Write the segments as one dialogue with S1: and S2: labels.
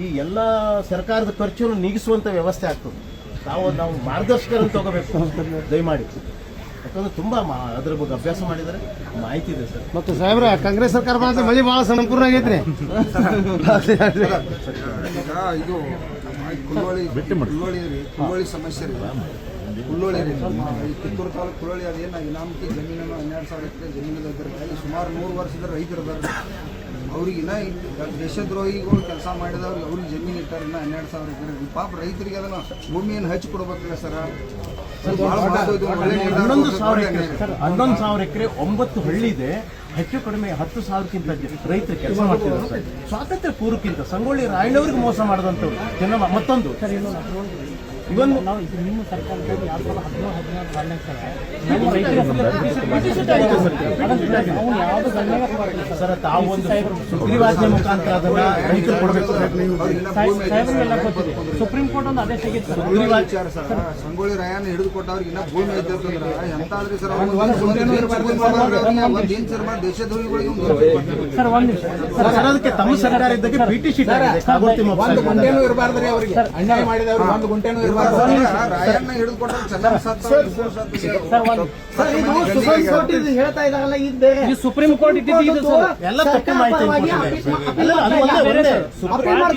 S1: ಈ ಎಲ್ಲ ಸರ್ಕಾರದ ಖರ್ಚನ್ನು ನೀಗಿಸುವಂಥ ವ್ಯವಸ್ಥೆ ಆಗ್ತದೆ. ನಾವು ನಾವು ಮಾರ್ಗದರ್ಶಕರನ್ನು ತಗೋಬೇಕು. ದಯಮಾಡಿ. ಯಾಕಂದ್ರೆ ತುಂಬಾ ಮಾ- ಅದ್ರ ಬಗ್ಗೆ ಅಭ್ಯಾಸ ಮಾಡಿದರೆ ಮಾಹಿತಿ ಇದೆ ಸರ್.
S2: ಮತ್ತು ಸಾಹೇಬ್ರ ಕಾಂಗ್ರೆಸ್ ಸರ್ಕಾರ ಬಂದ್ರೆ ಮಳೆ ಭಾಳ ಸಂಪೂರ್ಣ ಆಗೈತ್ರಿ.
S3: ಈಗ ಇದು ನಮ್ಮ ಕುಲ್ಲೋಳಿ ಕುಲ್ಲೋಳಿ ರೀ ಕುಲ್ಲೋಳಿ ಸಮಸ್ಯೆ ಕುಲ್ಲೋಳಿ ಕಿತ್ತೂರು ತಾಲೂಕು ಕುಳ್ಳೋಳಿ ಅದೇನು ಇನಾಮಕಿ ಜಮೀನನ್ನು ಹನ್ನೆರಡು ಸಾವಿರ ಎಕರೆ ಜಮೀನು ಇಲ್ಲಿ ಸುಮಾರು ನೂರು ವರ್ಷದ ರೈತರು ಅದಾರ ಅವ್ರಿಗಿನ್ನ ದೇಶದ್ರೋಹಿಗಳು ಕೆಲಸ ಮಾಡಿದವ್ರಿಗೆ ಅವ್ರಿಗೆ ಜಮೀನು ಇಟ್ಟಾರ ಇನ್ನ ಹನ್ನೆರಡು ಸಾವಿರ ಎಕರೆ. ಪಾಪ ರೈತರಿಗೆ ಅದನ್ನ ಭೂಮಿಯನ್ನು ಹಚ್ಚಿ ಕೊಡ್ಬೇಕಲ್ಲ ಸರ್?
S1: ಹನ್ನೊಂದು ಸಾವಿರ ಎಕರೆ ಹನ್ನೊಂದು ಸಾವಿರ ಎಕರೆ ಒಂಬತ್ತು ಹಳ್ಳಿ ಇದೆ ಹೆಚ್ಚು ಕಡಿಮೆ ಹತ್ತು ಸಾವಿರಕ್ಕಿಂತ ರೈತರು ಕೆಲಸ ಮಾಡ್ತಿದ್ದಾರೆ ಸರ್. ಸ್ವಾತಂತ್ರ್ಯ ಪೂರ್ವಕ್ಕಿಂತ ಸಂಗೊಳ್ಳಿ ರಾಯಣ್ಣವ್ರಿಗೆ ಮೋಸ ಮಾಡಿದಂಥವ್ರು ಜನ ಮತ್ತೊಂದು. ಇವನ್
S4: ನಾವು ಇದು ನಿಮ್ಮ ಸರ್ಕಾರದಲ್ಲಿ ಎರಡು ಸಾವಿರದ ಹದಿನೇಳು ಹದಿನಾರು ಸಾಲಿನಾಗ ಸರ್ ನಮ್ಮ ರೈತರ ಅವ್ನು ಯಾವುದು ಗಣ್ಯಾಗ ಸರ್
S1: ಸರ್ ತಾವು ಒಂದು ಸುಗ್ರೀವಾಜ್ಞೆ ಮುಖಾಂತರ ಅದನ್ನ ರೈತರು ಕೊಡಬೇಕು.
S4: ಸಾಹೇಬ್ರಿಗೆಲ್ಲ. ಗೊತ್ತಿದೆ. ಸುಪ್ರೀಂ ಕೋರ್ಟ್ ಒಂದು ಆದೇಶ ಆಗಿತ್ತು ಸರ್.
S3: ಸಂಗೊಳ್ಳಿ ರಾಯನ ಹಿಡಿದು ಕೊಟ್ಟವ್ರಿಗೆ ಇನ್ನ ಭೂಮಿ ಎಂತಾದ್ರಿ ಸರ್ ಒಂದು ದೇಶದ್ರೋಹಿಗಳಿಗೆ
S4: ಸರ್ ಒಂದು ನಿಮಿಷ.
S1: ಸರ್ ಅದಕ್ಕೆ ತಮ್ಮ ಸರ್ಕಾರ ಇದ್ದಕ್ಕೆ ಪಿ ಟಿ
S5: ಒಂದು ಗುಂಟೆನೂ ಇರಬಾರ್ದ್ರಿ ಅವ್ರಿಗೆ. ಅನ್ಯಾಯ ಮಾಡಿದವ್ರು ಒಂದು ಗುಂಟೆನೂ ಇರಬಾರ್ದು.
S2: ಹೇಳ್ತಾ ಇದಾರಲ್ಲ ಇದು ಬೇರೆ.
S4: ಸುಪ್ರೀಂ ಕೋರ್ಟ್ ಇದ್ದಿದ್ದು ಸರ್.
S1: ಎಲ್ಲ.
S2: ಮಾಡ್ತಾ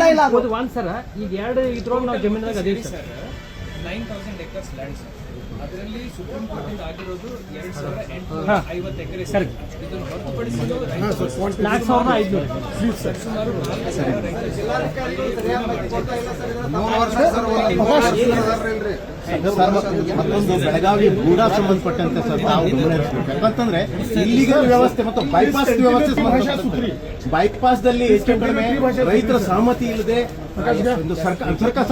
S2: ಇಲ್ಲ. ಅದು.
S4: ಅದು. ಒಂದ್ ಸರ್. ಈಗ ಎರಡು ಇದ್ರೊಳಗೆ ನಾವು ಜಮೀನಾಗ ಅದೀವಿ sir.
S6: Nine thousand acres land sir ಅದರಲ್ಲಿ ಸುಪ್ರೀಂ ಕೋರ್ಟ್ ಆಗಿರೋದು ಎರಡ್ ಸಾವಿರದ ಎಂಟುನೂರ ಐವತ್ತು ಎಕರೆ ಸರ್. ಇದನ್ನು
S4: ಐದುನೂರು
S6: ಸುಮಾರು ನಾಲ್ಕು ಸಾವಿರ ರೈತರು.
S3: ಸರ್,
S1: ಮತ್ತೊಂದು ಬೆಳಗಾವಿ ಗೂಢ ಸಂಬಂಧಪಟ್ಟಂತೆ ಸರ್ ನಾವು ಗಮನ ಹರಿಸ್ಬೇಕು. ಯಾಕಂತಂದ್ರೆ ಇಲ್ಲಿಗಲ್ ವ್ಯವಸ್ಥೆ ಮತ್ತು ಬೈಪಾಸ್ ವ್ಯವಸ್ಥೆ ಬೈಪಾಸ್ ದಲ್ಲಿ ಹೆಚ್ಚು ಕಡಿಮೆ ರೈತರ ಸಹಮತಿ ಇಲ್ಲದೆ ಸರ್ಕಾರ ಸರ್ಕಾರ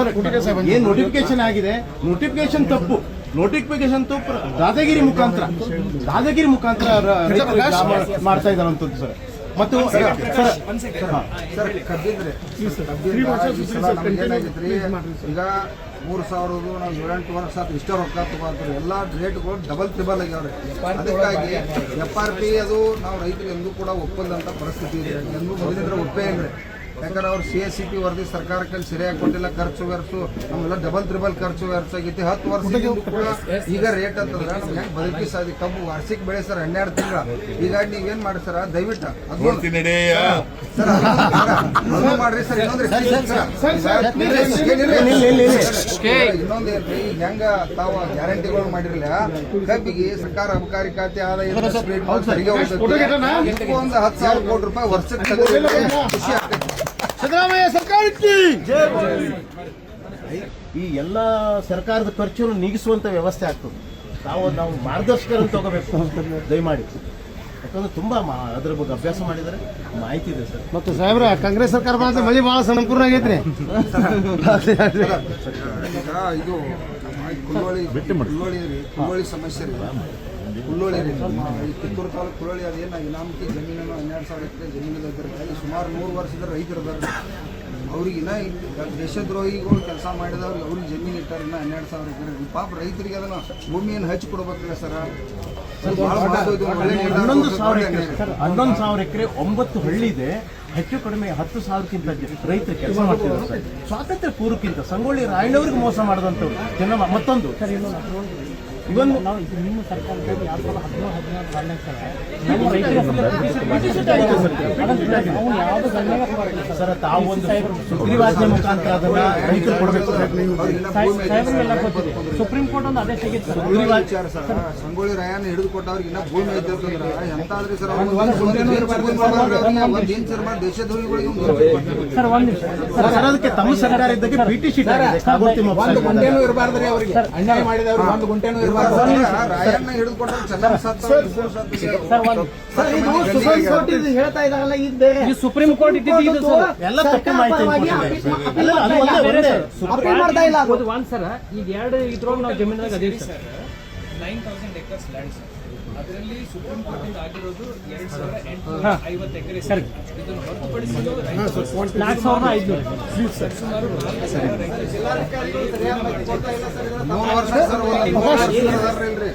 S1: ಸರ್, ಏನ್ ನೋಟಿಫಿಕೇಶನ್ ಆಗಿದೆ? ನೋಟಿಫಿಕೇಶನ್ ತಪ್ಪು. ನೋಟಿಫಿಕೇಶನ್ ತು ದಾದಗಿರಿ ಮುಖಾಂತರ ದಾದಗಿರಿ ಮುಖಾಂತರ ಮಾಡ್ತಾ ಇದ್ದಾರಂತದ್ದು ಸರ್. ಮತ್ತು ಸರ್
S3: ಈಗ ಮೂರು ಸಾವಿರದು ನಾವು ಏಳೆಂಟು ವರ್ಷ ಆತು ಇಷ್ಟ ರೊಕ್ಕ ತಗೋತಾರೆ ಎಲ್ಲ ರೇಟ್ಗಳು ಡಬಲ್ ತ್ರಿಬಲ್ ಆಗ್ಯಾವ್ರೆ. ಅದಕ್ಕಾಗಿ ಎಫ್ ಆರ್ ಪಿ ಅದು ನಾವು ರೈತರು ಎಂದೂ ಕೂಡ ಒಪ್ಪದಂತ ಪರಿಸ್ಥಿತಿ ಇದೆ. ಎಂದೂ ಮೊದಲಿದ್ರೆ ಒಪ್ಪೇ ಇಲ್ರಿ ಯಾಕಂದ್ರೆ ಅವ್ರು ಸಿ ಎಸ್ ಸಿ ಪಿ ವರದಿ ಸರ್ಕಾರಕ್ಕೆ ಸರಿಯಾಗಿ ಕೊಟ್ಟಿಲ್ಲ ಖರ್ಚು ವೆರ್ಸು ಆಮೇಲೆ ಡಬಲ್ ತ್ರಿಬಲ್ ಖರ್ಚು ವೆರ್ಸು ಆಗೈತಿ. ಹತ್ತು ವರ್ಷದಿಂದ ಕೂಡ ಈಗ ರೇಟ್ ಅಂತಂದ್ರೆ ನಮ್ಗೆ ಹೆಂಗೆ ಬದುಕಿ ಸಾಧಿ ಕಬ್ಬು ವಾರ್ಷಿಕ ಬೆಳೆ ಸರ್ ಹನ್ನೆರಡು ತಿಂಗಳ. ಈಗ ನೀವೇನ್ ಮಾಡಿ ಸರ್? ದಯವಿಟ್ಟು ಸರ್ ಅದು ಮಾಡ್ರಿ ಸರ್ ಇನ್ನೊಂದ್ರಿ ಇನ್ನೊಂದು ಹೆಂಗ ತಾವ ಗ್ಯಾರಂಟಿಗಳು ಮಾಡಿರಲಿಲ್ಲ ಕಬ್ಬಿಗೆ ಸರ್ಕಾರ ಅಬಕಾರಿ ಖಾತೆ ಆದಾಯ. ಒಂದು ಹತ್ತು ಸಾವಿರ ಕೋಟಿ ರೂಪಾಯಿ ವರ್ಷಕ್ಕೆ ಖುಷಿ ಆಗ್ತೈತಿ
S2: ಸಿದ್ದರಾಮಯ್ಯ ಸರ್ಕಾರಕ್ಕೆ
S1: ಈ ಎಲ್ಲ ಸರ್ಕಾರದ ಖರ್ಚನ್ನು ನೀಗಿಸುವಂತ ವ್ಯವಸ್ಥೆ ಆಗ್ತದೆ. ನಾವು ನಾವು ಮಾರ್ಗದರ್ಶಕರನ್ನು ತಗೋಬೇಕು. ದಯಮಾಡಿ. ಯಾಕಂದ್ರೆ ತುಂಬಾ ಮಾ- ಅದ್ರ ಬಗ್ಗೆ ಅಭ್ಯಾಸ ಮಾಡಿದರೆ ಮಾಹಿತಿ ಇದೆ ಸರ್.
S2: ಮತ್ತು ಸಾಹೇಬ್ರ ಕಾಂಗ್ರೆಸ್ ಸರ್ಕಾರ ಬಂದ್ರೆ ಮಳಿ ಬಹಳ ಸಂಪೂರ್ಣ ಆಗೈತ್ರಿ.
S3: ಇದು ಸಮಸ್ಯೆ ನಮ್ಮ ಈ ಕಿತ್ತೂರು ತಾಲೂಕು ಕುಲ್ಲೋಳಿ ಅದೇನು ಇನಾಮತಿ ಜಮೀನನ್ನು ಹನ್ನೆರಡು ಸಾವಿರ ಎಕರೆ ಜಮೀನು ಅಲ್ಲಿ ಸುಮಾರು ನೂರು ವರ್ಷದ ರೈತರು ಅದಾರ ಅವ್ರಿಗಿನ್ನ ದೇಶದ್ರೋಹಿಗಳು ಕೆಲಸ ಮಾಡಿದವ್ರಿಗೆ ಅವ್ರಿಗೆ ಜಮೀನು ಇಟ್ಟಾರ ಇನ್ನ ಹನ್ನೆರಡು ಸಾವಿರ ಎಕರೆ. ಪಾಪ ರೈತರಿಗೆ ಅದನ್ನು ಭೂಮಿಯನ್ನು ಹಚ್ಚಿ ಕೊಡ್ಬೇಕಲ್ಲ ಸರ
S1: ಹನ್ನೊಂದು ಸಾವಿರ ಎಕರೆ ಹನ್ನೊಂದು ಸಾವಿರ ಎಕರೆ ಒಂಬತ್ತು ಹಳ್ಳಿ ಇದೆ ಹೆಚ್ಚು ಕಡಿಮೆ ಹತ್ತು ಸಾವಿರಕ್ಕಿಂತ ರೈತರು ಕೆಲಸ ಮಾಡ್ತಿದ್ದಾರೆ ಸ್ವಾತಂತ್ರ್ಯ ಪೂರ್ವಕ್ಕಿಂತ ಸಂಗೊಳ್ಳಿ ರಾಯಣ್ಣವ್ರಿಗೆ ಮೋಸ ಮಾಡಿದಂಥವ್ರು. ಜನ ಮತ್ತೊಂದು. ಇವನ್
S4: ನಾವು ನಿಮ್ಮ ಸರ್ಕಾರದಲ್ಲಿ ಎರಡು ಸಾವಿರದ ಹದಿನೇಳು ಹದಿನಾರು ಸಾಲಿನಾಗ ಸರ್ ತಾವೊಂದು ಸರ್
S1: ಸರ್ ಸುಗ್ರೀವಾಜ್ಞೆ ಮುಖಾಂತರ ಅದನ್ನ ರೈತರು ಕೊಡಬೇಕು.
S4: ಸಾಹೇಬ್ರಿಗೆಲ್ಲ ಗೊತ್ತಿದೆ ಸುಪ್ರೀಂ ಕೋರ್ಟ್ ಒಂದು ಆದೇಶ ಆಗಿತ್ತು ಸರ್
S3: ಸರ್ ಸಂಗೊಳ್ಳಿ ರಾಯನ ಹಿಡಿದು ಕೊಟ್ಟವ್ರಿಗೆ ಇನ್ನ ಭೂಮಿ ಎಂತಾದ್ರಿ ಸರ್ ಇರ್ಬಾರ್ದು ದೇಶದ್ರೋಹಿಗಳಿಗೆ
S4: ಸರ್ ಒಂದು ನಿಮಿಷ
S1: ಸರ್ ಅದಕ್ಕೆ ತಮ್ಮ ಸರ್ಕಾರ ಇದ್ದಕ್ಕೆ ಪಿ ಟಿ ಶೀಟ್
S5: ಒಂದು ಗುಂಟೆನೂ ಇರಬಾರ್ದ್ರಿ ಅವ್ರಿಗೆ ಅನ್ಯಾಯ ಮಾಡಿದವ್ರು ಒಂದು ಗುಂಟೆನೂ ಇರಬಾರ್ದು
S2: ಹೇಳ್ತಾ ಇದಾರಲ್ಲ ಇದು ಬೇರೆ
S4: ಸುಪ್ರೀಂ ಕೋರ್ಟ್ ಇದ್ದಿದ್ದು
S1: ಎಲ್ಲ ತಪ್ಪು ಮಾಹಿತಿ ಕೊಟ್ಟಿದ್ದಾರೆ. ಅಲ್ಲ, ಅದು ಒಂದೇ- ಒಂದೇ.
S4: ಸರ್.
S2: ಅಪೀಲ್ ಮಾಡ್ತಾ ಇಲ್ಲ
S4: ಒಂದ್ ಸರ್ ಈಗ ಎರಡು ಇದ್ರೊಳಗೆ ನಾವು ಜಮೀನಾಗ ಅದೀವಿ sir
S6: nine thousand acres land sir ಅದರಲ್ಲಿ ಸುಪ್ರೀಂ ಕೋರ್ಟ್ ಆಗಿರೋದು ಎರಡ್ ಸಾವಿರದ ಎಂಟುನೂರ ಐವತ್ತು ಎಕರೆ ಸರ್. ಇದನ್ನು ಹೊರತುಪಡಿಸಿದ್ದು ರೈತರು
S4: ನಾಲ್ಕು ಸಾವಿರದ
S3: ವರ್ಷ ಒಂದು ಮೂರು ವರ್ಷ. ಇಲ್ರಿ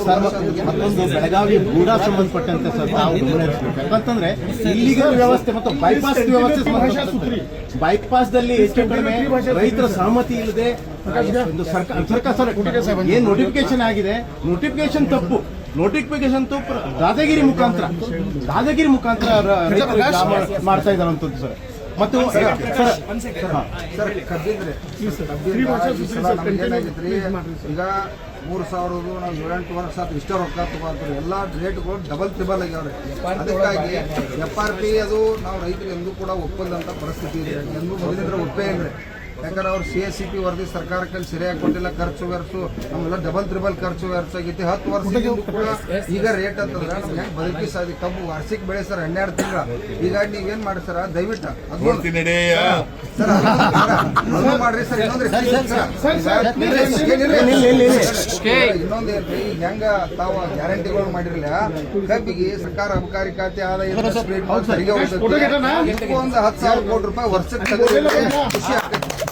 S1: ಸರ್ ಮತ್ತೊಂದು ಬೆಳಗಾವಿ ಗೂಡ ಸಂಬಂಧಪಟ್ಟಂತೆ ಸರ್ ನಾವು ಗಮನಿಸಬೇಕು ಯಾಕಂತಂದ್ರೆ ಇಲ್ಲಿಗಲ್ ವ್ಯವಸ್ಥೆ ಮತ್ತು ಬೈಪಾಸ್ ವ್ಯವಸ್ಥೆ ಬೈಪಾಸ್ ದಲ್ಲಿ ಹೆಚ್ಚು ಕಡಿಮೆ ರೈತರ ಸಹಮತಿ ಇಲ್ಲದೆ ಸರ್ಕಾರ ಸರ್ಕಾರ ಸರ್ ಏನ್ ನೋಟಿಫಿಕೇಶನ್ ಆಗಿದೆ? ನೋಟಿಫಿಕೇಶನ್ ತಪ್ಪು. ನೋಟಿಫಿಕೇಶನ್ ತು ದಾದಗಿರಿ ಮುಖಾಂತರ. ದಾದಗಿರಿ ಮುಖಾಂತರ ಮಾಡ್ತಾ ಇದ್ದಾರಂತದ್ದು ಸರ್. ಮತ್ತು
S3: ಈಗ ಮೂರು ಸಾವಿರದು ನಾವು ಏಳೆಂಟು ವರ್ಷ ಆತು ಇಷ್ಟ ರೊಕ್ಕ ತಗೋತಾರೆ. ಎಲ್ಲ ರೇಟ್ಗಳು ಡಬಲ್ ತ್ರಿಬಲ್ ಆಗ್ಯಾವ್ರಿ. ಅದಕ್ಕಾಗಿ ಎಫ್ ಆರ್ ಪಿ ಅದು ನಾವು ರೈತರು ಎಂದೂ ಕೂಡ ಒಪ್ಪದಂತ ಪರಿಸ್ಥಿತಿ ಇದೆ. ಎಂದೂ ಮೊದಲಿಂದ್ರೆ ಒಪ್ಪೇ ಇಲ್ರಿ ಯಾಕಂದ್ರೆ ಅವ್ರು ಸಿ ಎಸ್ ಸಿ ಪಿ ವರದಿ ಸರ್ಕಾರಕ್ಕೆ ಸರಿಯಾಗಿ ಕೊಟ್ಟಿಲ್ಲ ಖರ್ಚು ವೆರ್ಸು ನಮ್ಮೆಲ್ಲ ಡಬಲ್ ತ್ರಿಬಲ್ ಖರ್ಚು ವೆರ್ಸು ಆಗೈತಿ. ಹತ್ತು ವರ್ಷ ಕೂಡ ಈಗ ರೇಟ್ ಅಂತಂದ್ರೆ ನಮ್ಗೆ ಹೆಂಗೆ ಬದುಕಿ ಸಾಧಿ ಕಬ್ಬು ವಾರ್ಷಿಕ ಬೆಳೆ ಸರ್ ಹನ್ನೆರಡು ತಿಂಗಳ. ಈಗ ನೀವೇನ್ ಮಾಡಿ ಸರ್? ದಯವಿಟ್ಟು ಅದು ಮಾಡ್ರಿ ಸರ್ ಇನ್ನೊಂದ್ರಿ ಇನ್ನೊಂದು ಏನ್ರಿ ಈಗ ಹೆಂಗ ತಾವು ಗ್ಯಾರಂಟಿಗಳು ಮಾಡಿರಲಿಲ್ಲ. ಕಬ್ಬಿಗೆ ಸರ್ಕಾರ ಅಬಕಾರಿ ಖಾತೆ ಆದಾಯ ಒಂದು ಹತ್ತು ಸಾವಿರ ಕೋಟಿ ರೂಪಾಯಿ ವರ್ಷಕ್ಕೆ ಖುಷಿ ಆಗ್ತೈತಿ